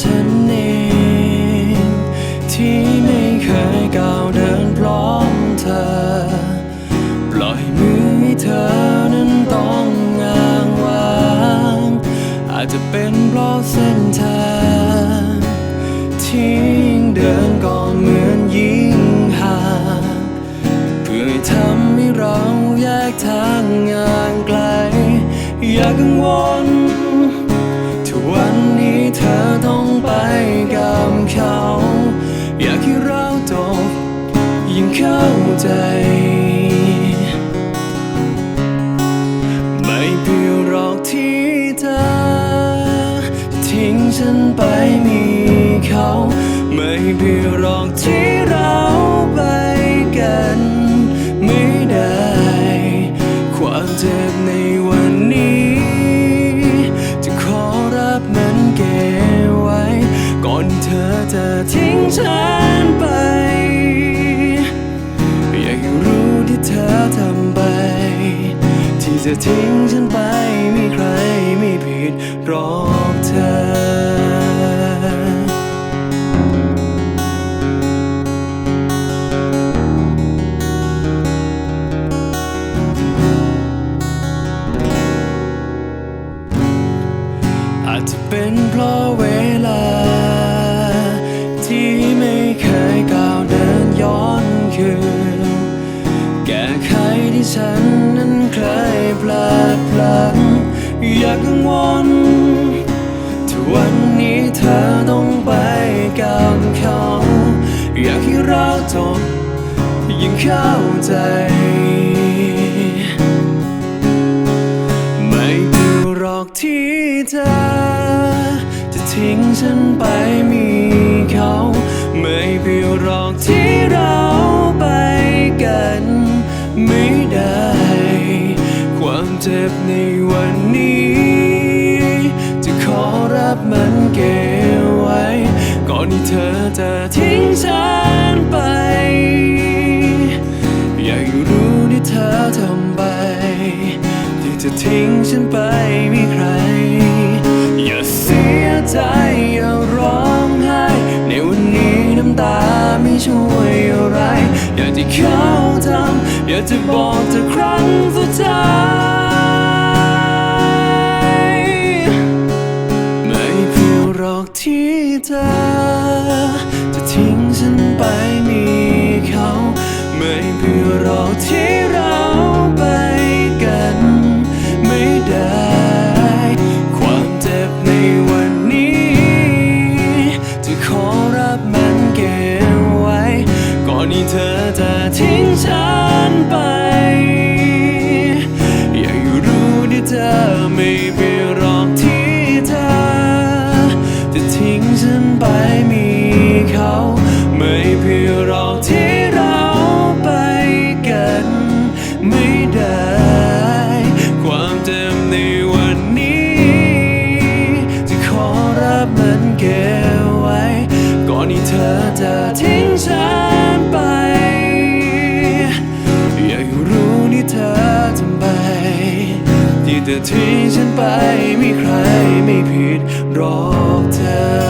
ฉันเองที่ไม่เคยก้าวเดินพร้อมเธอ ปล่อยมือให้เธอนั้นต้องง้างว้างอาจจะเป็นเพราะเส้นทางที่ยิ่งเดินก็เหมือนยิ่งห่างเพื่อทำให้เราแยกทางห่างไกล อยากให้เราตกยิ่งเข้าใจ ไม่เพียงหรอกที่เธอทิ้งฉันไปมีเขา ไม่เพียงหรอกที่เราไปกันไม่ได้ ความเจ็บในวันนี้ จะขอรับมันเก็บไว้ ก่อนเธอจะทิ้งฉัน จะทิ้งฉันไปมีใครไม่ผิดรอกเธอ ลาดพลั้งอย่ากังวลทุกวันนี้เธอต้องไปกับเขา อยากให้เราจบยิ่งเข้าใจ ไม่เดีหรอกที่เธอ จะทิ้งฉันไปมีเขา ไม่เดีหรอกที่ ทิ้งฉันไปมีใคร อย่าเสียใจอย่าร้องไห้ ในวันนี้น้ำตาไม่ช่วยอะไร อยากที่เขาทำอยากจะบอกเธอครั้งสุดท้ายไม่เพียงหรอกที่เธอจะทิ้งฉันไป จะที่ฉันไปมีใครไม่ผิดรอกเธอ